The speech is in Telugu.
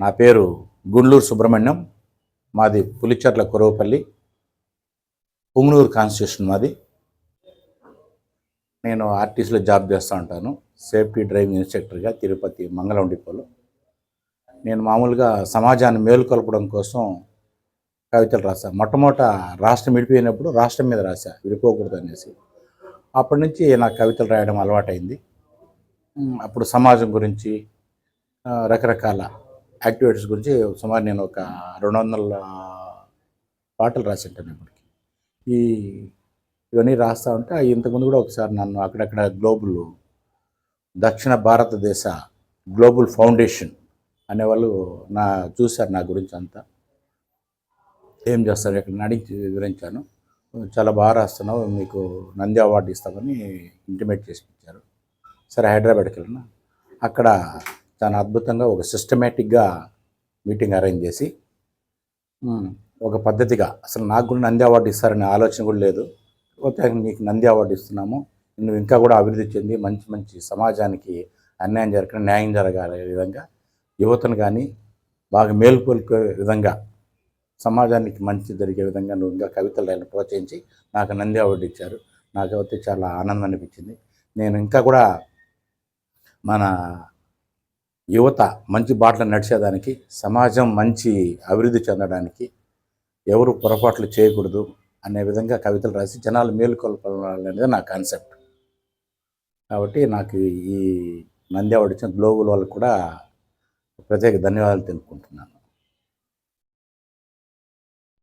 నా పేరు గుండ్లూరు సుబ్రహ్మణ్యం. మాది పులిచెర్ల కురవపల్లి పుంగనూరు కాన్స్టిట్యూషన్ మాది. నేను ఆర్టీసీలో జాబ్ చేస్తూ ఉంటాను. సేఫ్టీ డ్రైవింగ్ ఇన్స్ట్రక్టర్గా తిరుపతి మంగళం డిపోలో. నేను మామూలుగా సమాజాన్ని మేలుకొల్పడం కోసం కవితలు రాశాను మొట్టమొదట రాష్ట్రం విడిపోయినప్పుడు రాష్ట్రం మీద రాశా విడిపోకూడదు అనేసి. అప్పటి నుంచి నాకు కవితలు రాయడం అలవాటైంది. అప్పుడు సమాజం గురించి రకరకాల యాక్టివేటర్స్ గురించి సుమారు నేను ఒక రెండు వందల పాటలు రాసింటాను ఇప్పటికి. ఈ ఇవన్నీ రాస్తా ఉంటే ఇంతకుముందు కూడా ఒకసారి నన్ను అక్కడక్కడ గ్లోబల్ దక్షిణ భారతదేశ గ్లోబల్ ఫౌండేషన్ అనేవాళ్ళు నా చూశారు నా గురించి అంతా. ఏం చేస్తారు ఇక్కడ అడిగి వివరించాను. చాలా బాగా రాస్తున్నావు మీకు నంది అవార్డు ఇస్తామని ఇంటిమేట్ చేసి ఇచ్చారు. సరే హైదరాబాద్కి వెళ్ళిన? అక్కడ చాలా అద్భుతంగా ఒక సిస్టమేటిక్గా మీటింగ్ అరేంజ్ చేసి ఒక పద్ధతిగా అసలు నాకు కూడా నంది అవార్డు ఇస్తారనే ఆలోచన కూడా లేదు. నీకు నంది అవార్డు ఇస్తున్నాము నువ్వు ఇంకా కూడా అభివృద్ధి చెంది మంచి మంచి సమాజానికి అన్యాయం జరగకుండా న్యాయం జరగాలే విధంగా యువతను కానీ బాగా మేలుకొల్పే విధంగా సమాజానికి మంచి జరిగే విధంగా నువ్వు ఇంకా కవితలు ప్రోత్సహించి నాకు నంది అవార్డు ఇచ్చారు. నాకు అయితే చాలా ఆనందం అనిపించింది. నేను ఇంకా కూడా మన యువత మంచి బాటలు నడిచేదానికి సమాజం మంచి అభివృద్ధి చెందడానికి ఎవరు పొరపాట్లు చేయకూడదు అనే విధంగా కవితలు రాసి జనాలు మేలుకొల్పాలనేది నా కాన్సెప్ట్. కాబట్టి నాకు ఈ నంది ఇచ్చిన గ్లోబల్ వాళ్ళకు కూడా ప్రత్యేక ధన్యవాదాలు తెలుపుకుంటున్నాను.